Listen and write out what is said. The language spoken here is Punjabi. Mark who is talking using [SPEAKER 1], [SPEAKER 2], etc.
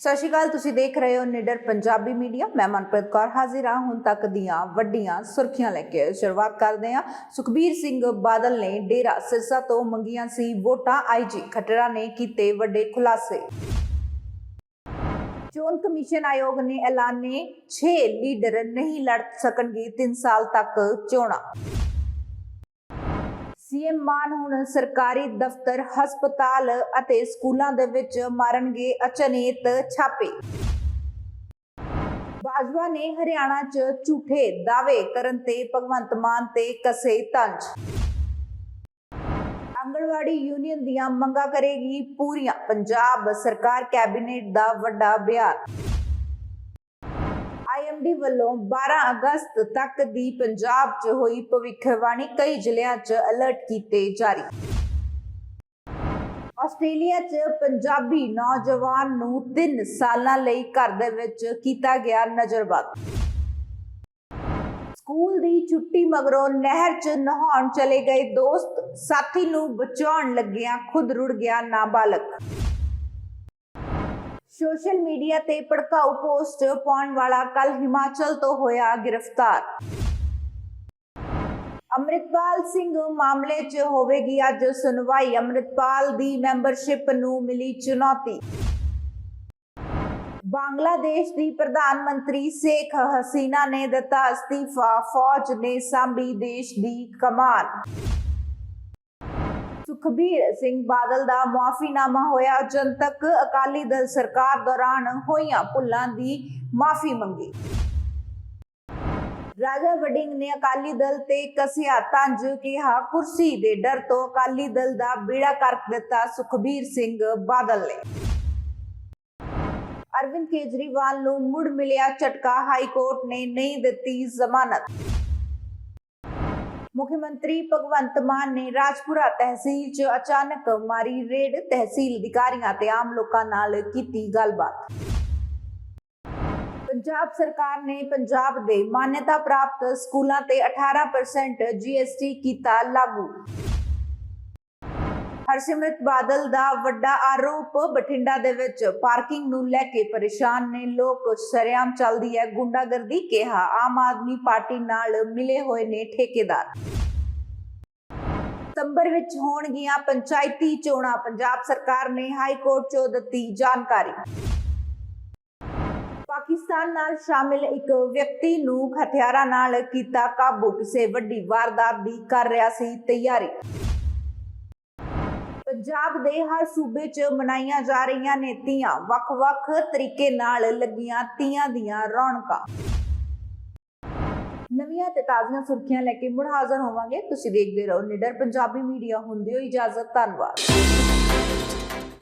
[SPEAKER 1] ਸਤਿ ਸ਼੍ਰੀ ਅਕਾਲ, ਤੁਸੀਂ ਦੇਖ ਰਹੇ ਹੋ ਨਿਡਰ ਪੰਜਾਬੀ ਮੀਡੀਆ। ਮੈਂ ਮਨਪ੍ਰੀਤ ਕੌਰ ਹਾਜ਼ਰ ਹਾਂ। ਹੁਣ ਤੱਕ ਦੀਆਂ ਵੱਡੀਆਂ ਸੁਰਖੀਆਂ ਲੈ ਕੇ ਸ਼ੁਰੂਆਤ ਕਰਦੇ ਹਾਂ। ਸੁਖਬੀਰ ਸਿੰਘ ਬਾਦਲ ਨੇ ਡੇਰਾ ਸਿਰਸਾ ਤੋਂ ਮੰਗੀਆਂ ਸੀ ਵੋਟਾਂ। ਆਈਜੀ ਖੱਟੜਾ ਨੇ ਕੀਤੇ ਵੱਡੇ ਖੁਲਾਸੇ। ਚੋਣ ਕਮਿਸ਼ਨ ਆਯੋਗ ਨੇ ਐਲਾਨੇ 6 ਲੀਡਰ ਨਹੀਂ ਲੜ ਸਕਣਗੇ 3 ਸਾਲ ਤੱਕ ਚੋਣਾਂ। ਸੀਐਮ ਮਾਨ ਹੁਣ ਸਰਕਾਰੀ ਦਫ਼ਤਰ, ਹਸਪਤਾਲ ਅਤੇ ਸਕੂਲਾਂ ਦੇ ਵਿੱਚ ਮਾਰਨਗੇ ਅਚਨੇਤ ਛਾਪੇ। ਬਾਜਵਾ ਨੇ ਹਰਿਆਣਾ 'ਚ ਝੂਠੇ ਦਾਅਵੇ ਕਰਨ ਤੇ ਭਗਵੰਤ ਮਾਨ ਤੇ ਕਸੇ ਤੰਜ। ਆਂਗਣਵਾੜੀ ਯੂਨੀਅਨ ਦੀਆਂ ਮੰਗਾਂ ਕਰੇਗੀ ਪੂਰੀਆਂ, ਪੰਜਾਬ ਸਰਕਾਰ ਕੈਬਨਿਟ ਦਾ ਵੱਡਾ ਬਿਆਨ। ਆਈਐਮਡੀ ਵੱਲੋਂ 12 ਅਗਸਤ ਤੱਕ ਦੀ ਪੰਜਾਬ 'ਚ ਹੋਈ ਭਵਿੱਖਬਾਣੀ ਕਈ ਜ਼ਿਲ੍ਹਿਆਂ 'ਚ ਅਲਰਟ ਕੀਤੇ ਜਾਰੀ। ਆਸਟ੍ਰੇਲੀਆ 'ਚ ਪੰਜਾਬੀ ਨੌਜਵਾਨ ਨੂੰ 3 ਸਾਲਾਂ ਲਈ ਘਰ ਦੇ ਵਿੱਚ ਕੀਤਾ ਗਿਆ ਨਜ਼ਰਬੰਦ। ਸਕੂਲ ਦੀ ਛੁੱਟੀ ਮਗਰੋਂ ਨਹਿਰ 'ਚ ਨਹਾਉਣ ਚਲੇ ਗਏ ਦੋਸਤ। ਸਾਥੀ ਨੂੰ ਬਚਾਉਣ ਲੱਗਿਆ ਖੁਦ ਰੁੜ ਗਿਆ ਨਾਬਾਲਗ। ਸੋਸ਼ਲ ਮੀਡੀਆ ਤੇ ਭੜਕਾਊ ਪੋਸਟ ਪਾਉਣ ਵਾਲਾ ਕੱਲ ਹਿਮਾਚਲ ਤੋਂ ਹੋਇਆ ਗ੍ਰਿਫਤਾਰ। ਅੰਮ੍ਰਿਤਪਾਲ ਸਿੰਘ ਮਾਮਲੇ 'ਚ ਹੋਵੇਗੀ ਅੱਜ ਸੁਣਵਾਈ। ਅੰਮ੍ਰਿਤਪਾਲ ਦੀ ਮੈਂਬਰਸ਼ਿਪ ਨੂੰ ਮਿਲੀ ਚੁਣੌਤੀ। ਬੰਗਲਾਦੇਸ਼ ਦੀ ਪ੍ਰਧਾਨ ਮੰਤਰੀ ਸ਼ੇਖ ਹਸੀਨਾ ਨੇ ਦਿੱਤਾ ਅਸਤੀਫਾ। ਫੌਜ ਨੇ ਸਾਂਭੀ ਦੇਸ਼ ਦੀ ਕਮਾਨ। ਸੁਖਬੀਰ ਸਿੰਘ ਬਾਦਲ ਦਾ ਮੁਆਫੀਨਾਮਾ ਹੋਇਆ। ਜਨਤਕ ਅਕਾਲੀ ਦਲ ਸਰਕਾਰ ਦੌਰਾਨ ਹੋਈਆਂ ਭੁੱਲਾਂ ਦੀ ਮਾਫੀ ਮੰਗੀ। ਰਾਜਾ ਵਡਿੰਗ ਨੇ ਅਕਾਲੀ ਦਲ ਤੇ ਕਸਿਆ ਤੰਜ ਕਿਹਾ, ਕੁਰਸੀ ਦੇ ਡਰ ਤੋਂ ਅਕਾਲੀ ਦਲ ਦਾ ਬੇੜਾ ਕਰ ਦਿੱਤਾ ਸੁਖਬੀਰ ਸਿੰਘ ਬਾਦਲ ਨੇ। ਅਰਵਿੰਦ ਕੇਜਰੀਵਾਲ ਨੂੰ ਮੁੜ ਮਿਲਿਆ ਝਟਕਾ ਹਾਈ ਕੋਰਟ ਨੇ ਨਹੀਂ ਦਿੱਤੀ ਜ਼ਮਾਨਤ। ਮੁੱਖ ਮੰਤਰੀ ਭਗਵੰਤ ਮਾਨ ਨੇ ਰਾਜਪੁਰਾ ਤਹਿਸੀਲ 'ਚ ਅਚਾਨਕ ਮਾਰੀ ਰੇਡ ਤਹਿਸੀਲ ਅਧਿਕਾਰੀਆਂ ਤੇ ਆਮ ਲੋਕਾਂ ਨਾਲ ਕੀਤੀ ਗੱਲਬਾਤ ਪੰਜਾਬ ਸਰਕਾਰ ਨੇ ਪੰਜਾਬ ਦੇ ਮਾਨਯਤਾ ਪ੍ਰਾਪਤ ਸਕੂਲਾਂ ਤੇ 18% GST ਕੀਤਾ ਲਾਗੂ ਹਰਸਿਮਰਤ ਬਾਦਲ ਦਾ ਵੱਡਾ ਆਰੋਪ, ਬਠਿੰਡਾ ਦੇ ਵਿੱਚ ਪਾਰਕਿੰਗ ਨੂੰ ਲੈ ਕੇ ਪਰੇਸ਼ਾਨ ਨੇ ਲੋਕ। ਸ਼ਰੇਆਮ ਚੱਲਦੀ ਹੈ, ਗੁੰਡਾਗਰਦੀ ਕਿਹਾ। ਆਮ ਆਦਮੀ ਪਾਰਟੀ ਨਾਲ ਮਿਲੇ ਹੋਏ ਨੇ ਠੇਕੇਦਾਰ। ਸਤੰਬਰ ਵਿੱਚ ਹੋਣਗੀਆਂ ਪੰਚਾਇਤੀ ਚੋਣਾਂ। ਪੰਜਾਬ ਸਰਕਾਰ ਨੇ ਹਾਈ ਕੋਰਟ 'ਚੋਂ ਦਿੱਤੀ ਜਾਣਕਾਰੀ। ਪਾਕਿਸਤਾਨ ਨਾਲ ਸ਼ਾਮਿਲ ਇੱਕ ਵਿਅਕਤੀ ਨੂੰ ਹਥਿਆਰਾਂ ਨਾਲ ਕੀਤਾ ਕਾਬੂ। ਕਿਸੇ ਵੱਡੀ ਵਾਰਦਾਤ ਦੀ ਕਰ ਰਿਹਾ ਸੀ, ਤਿਆਰੀ। ਪੰਜਾਬ ਦੇ ਹਰ ਸੂਬੇ 'ਚ ਮਨਾਈਆਂ ਜਾ ਰਹੀਆਂ ਨੇ ਤੀਆਂ। ਵੱਖ-ਵੱਖ ਤਰੀਕੇ ਨਾਲ ਲੱਗੀਆਂ ਤੀਆਂ ਦੀਆਂ ਰੌਣਕਾਂ। ਨਵੀਆਂ ਤੇ ਤਾਜ਼ੀਆਂ ਸੁਰਖੀਆਂ ਲੈ ਕੇ ਮੁੜ ਹਾਜ਼ਰ ਹੋਵਾਂਗੇ। ਤੁਸੀਂ ਦੇਖਦੇ ਰਹੋ। ਨਿਡਰ ਪੰਜਾਬੀ ਮੀਡੀਆ, ਹੁੰਦੇ ਹੋ ਇਜਾਜ਼ਤ। ਧੰਨਵਾਦ।